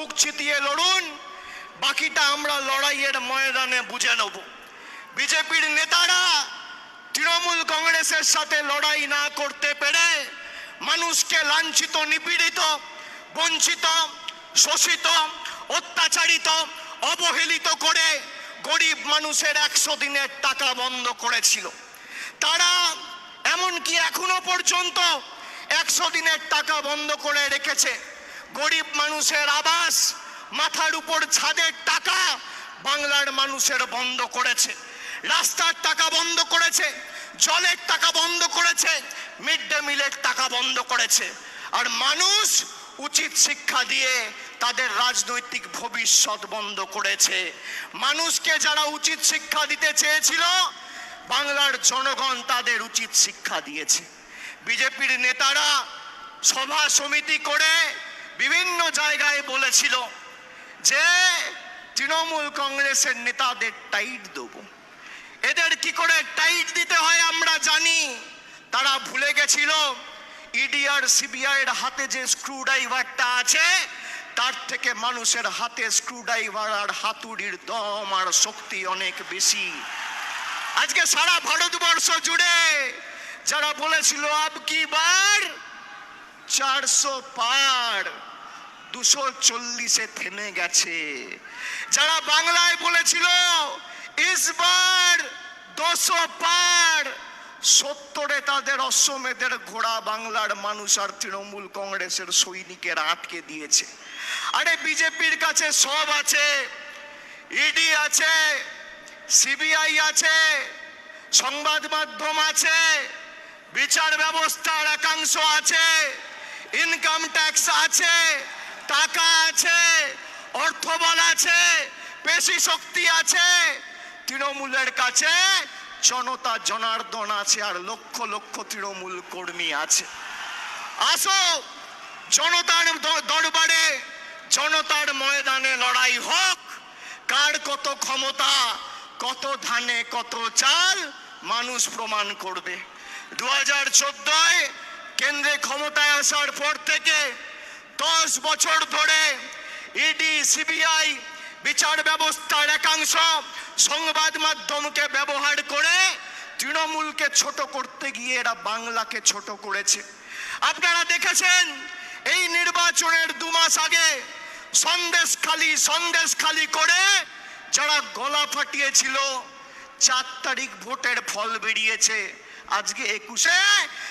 বুক চিতিয়ে লড়ুন, বাকিটা আমরা লড়াইয়ের ময়দানে বুঝে নেব। বিজেপির নেতারা তৃণমূল কংগ্রেসের সাথে লড়াই না করতে পেরে মানুষকে লাঞ্ছিত, নিপীড়িত, বঞ্চিত, শোষিত, অত্যাচারিত, অবহেলিত করে গরিব মানুষের একশো দিনের টাকা বন্ধ করেছিল। তারা এমনকি এখনও পর্যন্ত একশো দিনের টাকা বন্ধ করে রেখেছে। গরিব মানুষের আবাস, মাথার উপর ছাদের টাকা, বাংলার মানুষের বন্ধ করেছে। রাস্তার টাকা বন্ধ করেছে, জলের টাকা বন্ধ করেছে, মিড ডে মিলের টাকা বন্ধ করেছে। আর মানুষ উচিত শিক্ষা দিয়ে তাদের রাজনৈতিক ভবিষ্যৎ বন্ধ করেছে। মানুষকে যারা উচিত শিক্ষা দিতে চেয়েছিল, বাংলার জনগণ তাদের উচিত শিক্ষা দিয়েছে। বিজেপির নেতারা সভা সমিতি করে বিভিন্ন জায়গায় বলেছিল যে তৃণমূল কংগ্রেসের নেতাদের টাইট দেবো। এদের কি করে টাইট দিতে হয় আমরা জানি। তারা ভুলে গেছিল ইডি আর সিবিআই এর হাতে যে স্ক্রু ড্রাইভারটা আছে, তার থেকে মানুষের হাতে স্ক্রু ড্রাইভার আর হাতুড়ির দম আর শক্তি অনেক বেশি। আজকে সারা ভারতবর্ষ জুড়ে যারা বলেছিল, আব কি বার? চারশো পার। দুশো চল্লিশে থেমে গেছে। যারা বাংলায় বলেছিল, ইসবার দুশো পার সত্তরে তাদের অশ্বমেধের ঘোড়া বাংলার মানুষ আর তৃণমূল কংগ্রেসের সৈনিকের আটকে দিয়েছে। আরে বিজেপির কাছে সব আছে, ইডি আছে, সিবিআই আছে, সংবাদ মাধ্যম আছে, বিচার ব্যবস্থার একাংশ আছে, ইনকাম ট্যাক্স আছে টাকা আছে অর্থবল আছে পেশি শক্তি আছে। তৃণমূলের কাছে জনতা জনার্দন আছে আর লক্ষ লক্ষ তৃণমূল কর্মী আছে। আসো, জনতার দরবারে, জনতার ময়দানে লড়াই হোক। কার কত ক্ষমতা, কত ধানে, কত চাল, মানুষ প্রমাণ করবে। দু হাজার চোদ্দয়, কেন্দ্রে ক্ষমতায় আসার পর থেকে দশ বছর ধরে ইডি সিবিআই বিচার ব্যবস্থার একাংশ সংবাদ মাধ্যমকে ব্যবহার করে তৃণমূলকে ছোট করতে গিয়ে এরা বাংলাকে ছোট করেছে। আপনারা দেখেছেন, এই নির্বাচনের দু মাস আগে সন্দেশ খালি সন্দেশ খালি করে যারা গলা ফাটিয়েছিল, চার তারিখ ভোটের ফল বেরিয়েছে। আজকে একুশে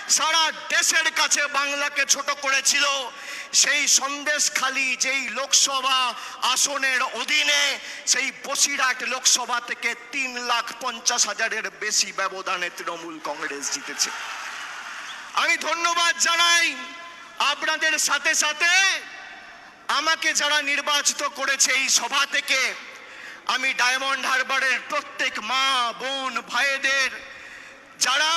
সারা দেশের কাছে বাংলাকে ছোট করেছিল। সেই সন্দেশ খালি যেই লোকসভা আসনের অধীনে, সেই বসিরহাট লোকসভা থেকে তিন লাখ পঞ্চাশ হাজারের বেশি ব্যবধানে তৃণমূল কংগ্রেস জিতেছে। আমি ধন্যবাদ জানাই। আপনাদের সাথে সাথে আমাকে যারা নির্বাচিত করেছে এই সভা থেকে, আমি ডায়মন্ড হারবারের প্রত্যেক মা, বোন, ভাইদের, যারা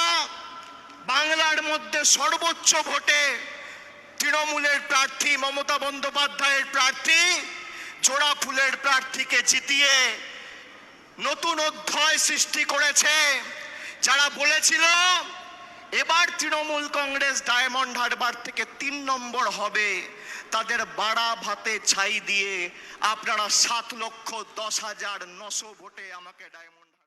বাংলার মধ্যে সর্বোচ্চ ভোটে তৃণমূলের প্রার্থী মমতা বন্দ্যোপাধ্যায়ের প্রার্থী, জোড়া ফুলের প্রার্থীকে জিতিয়ে নতুন অধ্যায় সৃষ্টি করেছে। যারা বলেছিল, এবার তৃণমূল কংগ্রেস ডায়মন্ড হারবার থেকে তিন নম্বর হবে, তাদের বাড়া ভাতে ছাই দিয়ে আপনারা সাত লক্ষ দশ হাজার নশো ভোটে আমাকে ডায়মন্ড